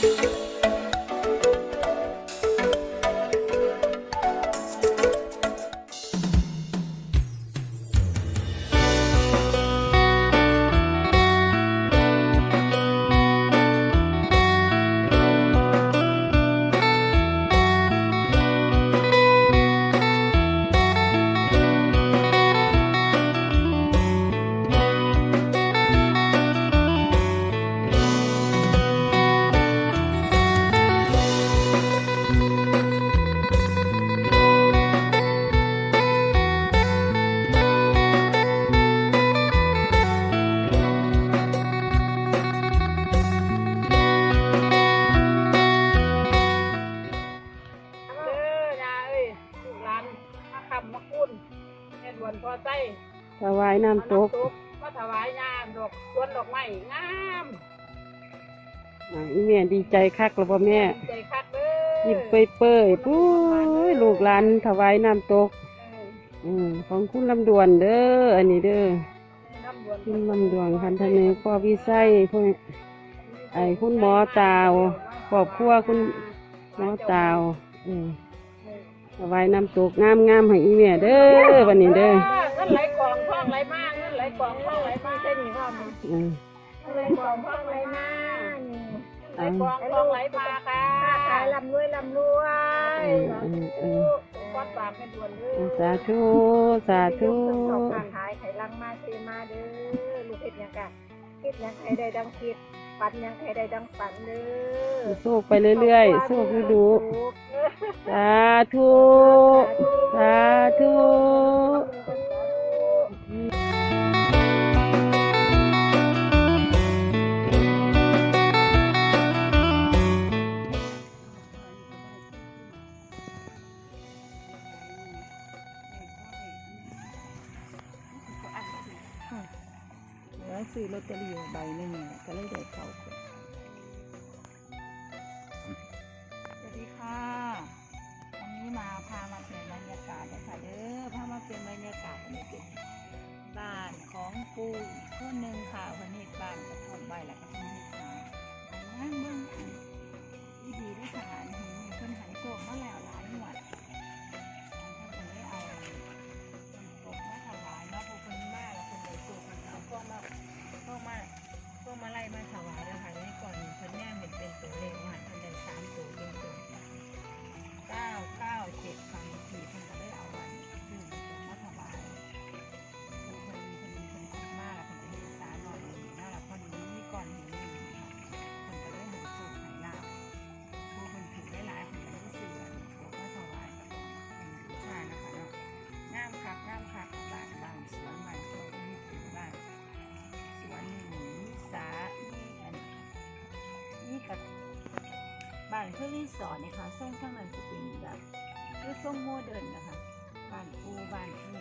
เคำมาคุ้นแม่ดวนพอใจถวายน้ำตกมาถวายยาดอกสวนดอกไม้งามอ่าอีแม่ดีใจคักแล้วพ่อแม่ใจคักเด้อยิ้มเปื่อยๆปุ้ยลูกหลานถวายน้ำตกเอออืมของคุณลำดวนเด้ออันนี้เด้อน้ำดวนคุณลำดวนพันธเนกพ่อวิไสพ่อไอ้คุณหมอตาวครอบครัวคุณหมอตาวอืมถ วายน้ำตกงามๆให้อีแม่เด้อวันนี้เด้อเงินไหลกองท่องไหลมากเงินไหลกองท่องไหลมากใช่ไหมพ่อมอืมเงินไหลกองท่องไหลมากไหลกองท่องไหลมาค่ะขายลำรวยลำรวยอืมอืมวัดปากแม่ดวนเด้อือมสาธุสาธุสองการขายไข่ลังมาเซมาเด้อลูกเห็ดยังกะคิดยังใครได้ดังคิด ฝันหยังใครได้ดังฝันเด้อสู้ไปเรื่อยๆสู้ดูดูสาธุสาธุแล้วซื้อลอตเตอรี่ใบหนึ่งก็เลยได้ ของปูอีกคนหนึ่งค่ะวันนี้บ้านกระท่อมใบและกระท่อมที่สามอันนั่งเบื้องอันอีดีได้สารหินคนหันโศกมาแล้วหลายหมวดท่านก็เลยเอาโกมาถวายเนาะผู้คนมาแล้วคนเด้โศกมาเอาพวกมาพวกมาพวกมาไล่มาถวาย บ้านเครื่องสอนนะคะเส้งข้างในจะเป็นแบบคือทรงโมเดิร์นนะคะบ้านปูบ้านที่